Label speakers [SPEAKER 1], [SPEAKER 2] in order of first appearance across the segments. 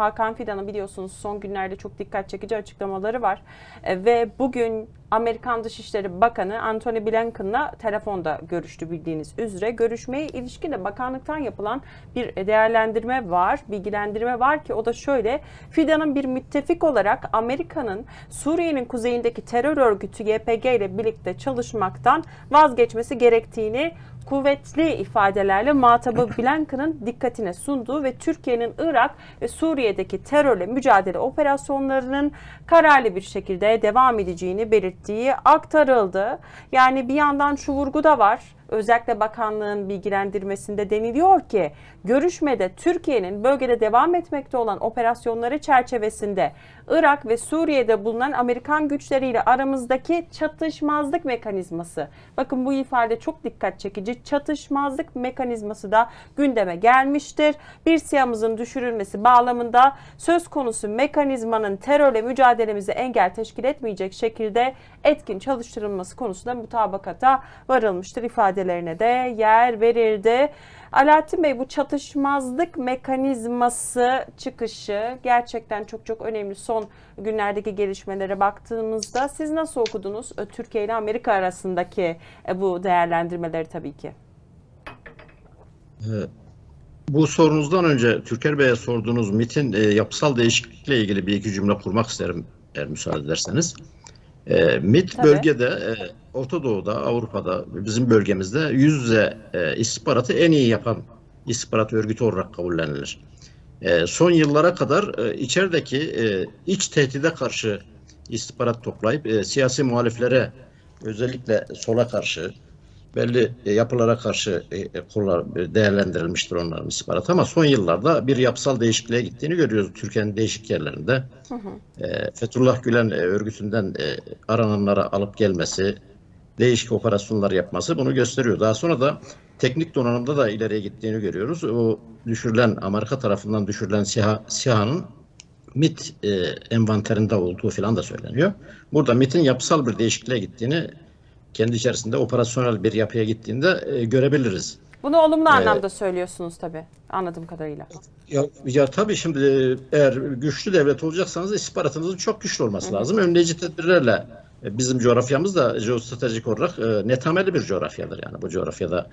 [SPEAKER 1] Hakan Fidan'ın biliyorsunuz son günlerde çok dikkat çekici açıklamaları var. E, ve bugün Amerikan Dışişleri Bakanı Antony Blinken'la telefonda görüştü bildiğiniz üzere. Görüşmeye ilişkin de bakanlıktan yapılan bir değerlendirme var, bilgilendirme var ki o da şöyle. Fidan'ın bir müttefik olarak Amerika'nın Suriye'nin kuzeyindeki terör örgütü YPG ile birlikte çalışmaktan vazgeçmesi gerektiğini kuvvetli ifadelerle muhatabı Blinken'ın dikkatine sunduğu ve Türkiye'nin Irak ve Suriye'deki terörle mücadele operasyonlarının kararlı bir şekilde devam edeceğini belirttiği aktarıldı. Yani bir yandan şu vurgu da var. Özellikle bakanlığın bilgilendirmesinde deniliyor ki görüşmede Türkiye'nin bölgede devam etmekte olan operasyonları çerçevesinde Irak ve Suriye'de bulunan Amerikan güçleriyle aramızdaki çatışmazlık mekanizması. Bakın bu ifade çok dikkat çekici. Çatışmazlık mekanizması da gündeme gelmiştir. Bir siyahımızın düşürülmesi bağlamında söz konusu mekanizmanın terörle mücadelemize engel teşkil etmeyecek şekilde etkin çalıştırılması konusunda mutabakata varılmıştır ifadelerine de yer verildi. Alaaddin Bey bu çatışmazlık mekanizması çıkışı gerçekten çok çok önemli son günlerdeki gelişmelere baktığımızda siz nasıl okudunuz Türkiye ile Amerika arasındaki e, bu değerlendirmeleri tabii ki?
[SPEAKER 2] Ee, Bu sorunuzdan önce Türker Bey'e sorduğunuz MIT'in e, yapısal değişiklikle ilgili bir iki cümle kurmak isterim eğer müsaade ederseniz. E, MIT
[SPEAKER 1] Tabii.
[SPEAKER 2] bölgede, e, Orta Doğu'da, Avrupa'da, bizim bölgemizde yüz yüze e, istihbaratı en iyi yapan istihbarat örgütü olarak kabullenilir. E, son yıllara kadar e, içerideki e, iç tehdide karşı istihbarat toplayıp e, siyasi muhaliflere özellikle sola karşı belli e, yapılara karşı e, e, değerlendirilmiştir onların istihbaratı ama son yıllarda bir yapısal değişikliğe gittiğini görüyoruz Türkiye'nin değişik yerlerinde. E, Fethullah Gülen örgütünden arananlara alıp gelmesi, değişik operasyonlar yapması bunu gösteriyor. Daha sonra da teknik donanımda da ileriye gittiğini görüyoruz. O düşürülen Amerika tarafından düşürülen SİHA, SİHA'nın MIT envanterinde olduğu falan da söyleniyor. Burada MIT'in yapısal bir değişikliğe gittiğini kendi içerisinde operasyonel bir yapıya gittiğinde e, görebiliriz.
[SPEAKER 1] Bunu olumlu anlamda söylüyorsunuz tabii anladığım kadarıyla.
[SPEAKER 2] Ya, ya tabii şimdi e, eğer güçlü devlet olacaksanız istihbaratınızın çok güçlü olması lazım. Önleyici tedbirlerle e, bizim coğrafyamız da jeostratejik olarak e, netameli bir coğrafyadır. Yani bu coğrafyada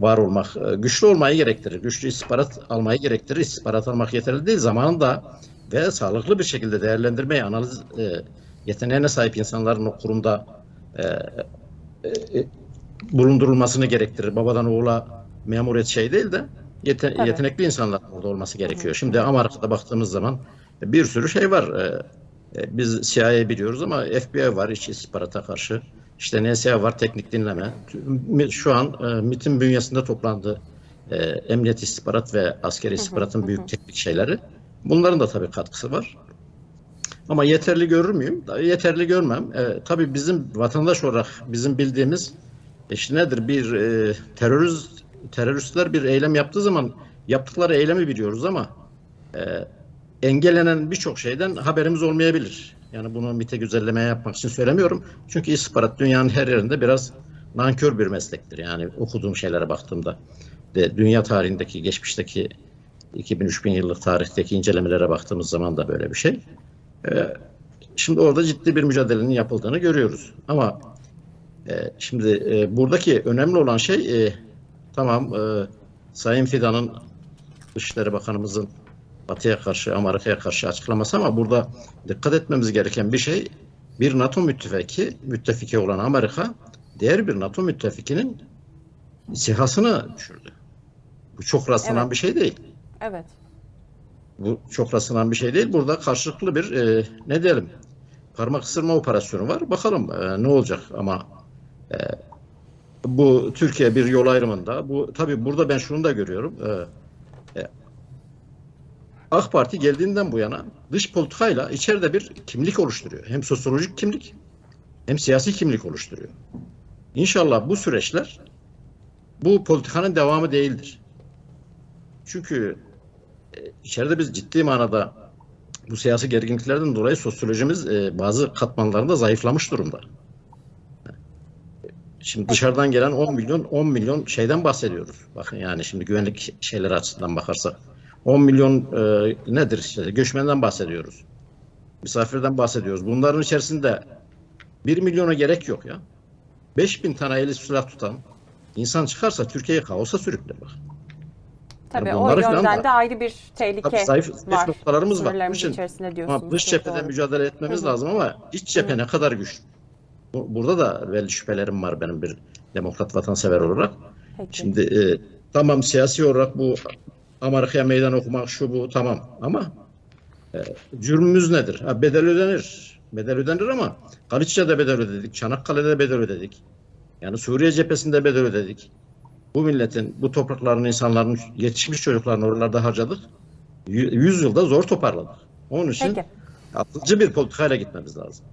[SPEAKER 2] var olmak, e, güçlü olmayı gerektirir. Güçlü istihbarat almayı gerektirir. İstihbarat almak yeterli değil. Zamanında ve sağlıklı bir şekilde değerlendirmeyi, analiz e, yeteneğine sahip insanların o kurumda e, e, bulundurulmasını gerektirir. Babadan oğula memuriyet şey değil de yete-
[SPEAKER 1] Tabii.
[SPEAKER 2] yetenekli insanlar orada olması gerekiyor. Şimdi Amerika'da baktığımız zaman bir sürü şey var. Ee, e, Biz CIA biliyoruz ama FBI var iç istihbarata karşı. İşte NSA var teknik dinleme. Şu an e, MIT'in bünyesinde toplandı e, emniyet istihbarat ve askeri istihbaratın büyük teknik şeyleri. Bunların da tabii katkısı var. Ama yeterli görür müyüm? Yeterli görmem. E, tabii bizim vatandaş olarak bizim bildiğimiz işte nedir? Bir e, terörist teröristler bir eylem yaptığı zaman yaptıkları eylemi biliyoruz ama e, engellenen birçok şeyden haberimiz olmayabilir. Yani bunu bir tek güzellemeye yapmak için söylemiyorum. Çünkü istihbarat dünyanın her yerinde biraz nankör bir meslektir. Yani okuduğum şeylere baktığımda de dünya tarihindeki, geçmişteki 2000-3000 yıllık tarihteki incelemelere baktığımız zaman da böyle bir şey. Ee, şimdi orada ciddi bir mücadelenin yapıldığını görüyoruz. Ama e, şimdi e, buradaki önemli olan şey e, tamam e, Sayın Fidan'ın Dışişleri Bakanımızın Batı'ya karşı, Amerika'ya karşı açıklaması ama burada dikkat etmemiz gereken bir şey bir NATO müttefiki, müttefiki olan Amerika diğer bir NATO müttefikinin sihasını düşürdü. Bu çok rastlanan
[SPEAKER 1] Evet.
[SPEAKER 2] bir şey değil.
[SPEAKER 1] Evet.
[SPEAKER 2] Bu çok rastlanan bir şey değil. Burada karşılıklı bir e, ne diyelim parmak ısırma operasyonu var. Bakalım e, ne olacak ama e, bu Türkiye bir yol ayrımında. Bu tabii burada ben şunu da görüyorum. E, e, AK Parti geldiğinden bu yana dış politikayla içeride bir kimlik oluşturuyor. Hem sosyolojik kimlik hem siyasi kimlik oluşturuyor. İnşallah bu süreçler bu politikanın devamı değildir. Çünkü İçeride biz ciddi manada bu siyasi gerginliklerden dolayı sosyolojimiz e, bazı katmanlarında zayıflamış durumda. Şimdi dışarıdan gelen 10 milyon 10 milyon şeyden bahsediyoruz. Bakın yani şimdi güvenlik şeyleri açısından bakarsak 10 milyon e, nedir işte göçmenden bahsediyoruz. Misafirden bahsediyoruz. Bunların içerisinde 1 milyona gerek yok ya. 5000 tane eli silah tutan insan çıkarsa Türkiye'yi kaosa sürükler bak.
[SPEAKER 1] Tabii
[SPEAKER 2] Yani
[SPEAKER 1] o
[SPEAKER 2] da-
[SPEAKER 1] de ayrı bir tehlike
[SPEAKER 2] Tabii zayıf, zayıf
[SPEAKER 1] var.
[SPEAKER 2] noktalarımız var.
[SPEAKER 1] Sınırlarımız
[SPEAKER 2] için
[SPEAKER 1] içerisinde diyorsunuz.
[SPEAKER 2] ama dış cephede
[SPEAKER 1] doğru.
[SPEAKER 2] mücadele etmemiz
[SPEAKER 1] Hı hı.
[SPEAKER 2] lazım ama iç cephe ne kadar güçlü? Bu- Burada da belli şüphelerim var benim bir demokrat vatansever olarak.
[SPEAKER 1] Peki.
[SPEAKER 2] Şimdi e, tamam siyasi olarak bu Amerika'ya meydan okumak şu bu tamam ama e, cürmümüz nedir? Ha, bedel ödenir. Bedel ödenir ama Haliç'te bedel ödedik. Çanakkale'de de bedel ödedik. Yani Suriye cephesinde bedel ödedik. Bu milletin, bu toprakların insanların yetişmiş çocuklarını oralarda harcadık. Yü- Yüz yılda zor toparladık. Onun için
[SPEAKER 1] Peki.
[SPEAKER 2] akılcı bir politikayla gitmemiz lazım.